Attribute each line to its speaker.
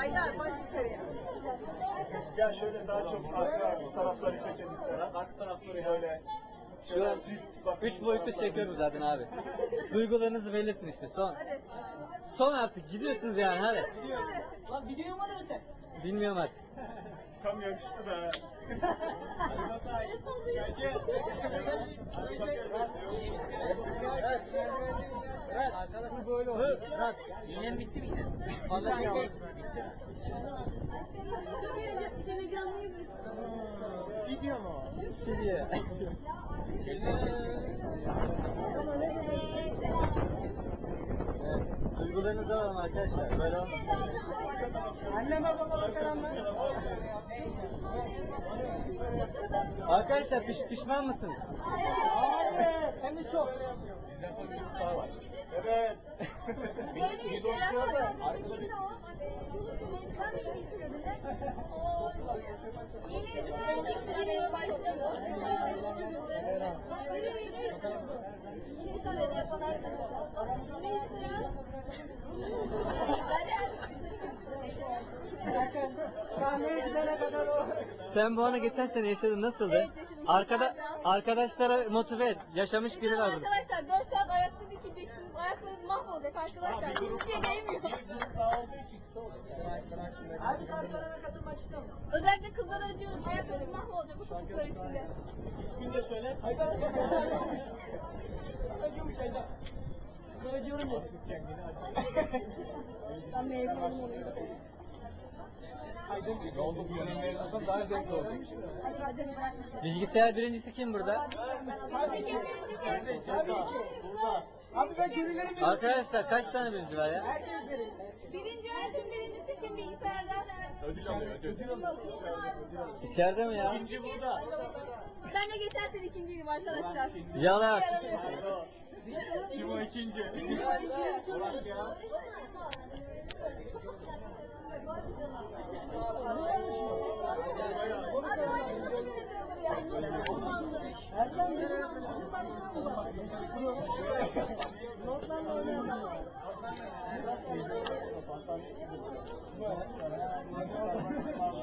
Speaker 1: Haydar baş yukarıya.
Speaker 2: Gel şöyle daha çok arka tarafları çekelim istedim. Arka tarafları böyle.
Speaker 3: Şu an 3 boyutlu çekiyorum zaten abi. Duygularınızı belirtin işte son.
Speaker 1: Hadi.
Speaker 3: Son artık gidiyorsunuz yani hadi.
Speaker 1: Lan video mu öyle?
Speaker 3: Bilmiyorum artık.
Speaker 2: Tam yakıştı da.
Speaker 3: Evet arkadaşlar böyle oluyor. Bak yine bitti mi yine? Vallahi bitti.
Speaker 2: Video mu?
Speaker 3: Şimdi. Evet, duygularınızı alalım arkadaşlar. Böyle olmaz.
Speaker 1: Anneme babama selamlar.
Speaker 3: Arkadaşlar piş, pişman mısınız?
Speaker 1: Hem de çok.
Speaker 2: Evet.
Speaker 1: Bir dostlar da Sahneye gidene kadar o.
Speaker 3: Sen bu anı geçen sene yaşadın nasıldı? Arkada arkadaşlara motive et. Yaşamış biri var burada.
Speaker 4: Arkadaşlar 4 saat Ayaklarınız mahvolacak arkadaşlar. Hiçbir şey değmiyor.
Speaker 1: Abi şarkılara katılmak istiyorum.
Speaker 4: Özellikle kızlara acıyorum. Ayaklarınız mahvolacak bu çocuklar üstünde.
Speaker 2: İsmini de söyle.
Speaker 1: Haydar. Acımış Haydar. Acıyorum ya.
Speaker 4: Ben mezunum
Speaker 2: oldu.
Speaker 3: Bilgisayar birincisi kim burada?
Speaker 1: Tabii ki. Abi ben gönüllerim benim.
Speaker 3: Arkadaşlar kaç tane birinci var ya?
Speaker 1: Herkes benim.
Speaker 4: Birinci öğretim birincisi kim bilgisayardan?
Speaker 2: Ödül alıyor ödül.
Speaker 3: İçeride mi ya?
Speaker 2: İkinci burada.
Speaker 4: Ben de geçen sene ikinciyim arkadaşlar.
Speaker 3: Yalan.
Speaker 2: Kim o ikinci? Burak ya.
Speaker 1: Erken geliyorsun. Notlarla oynuyorum.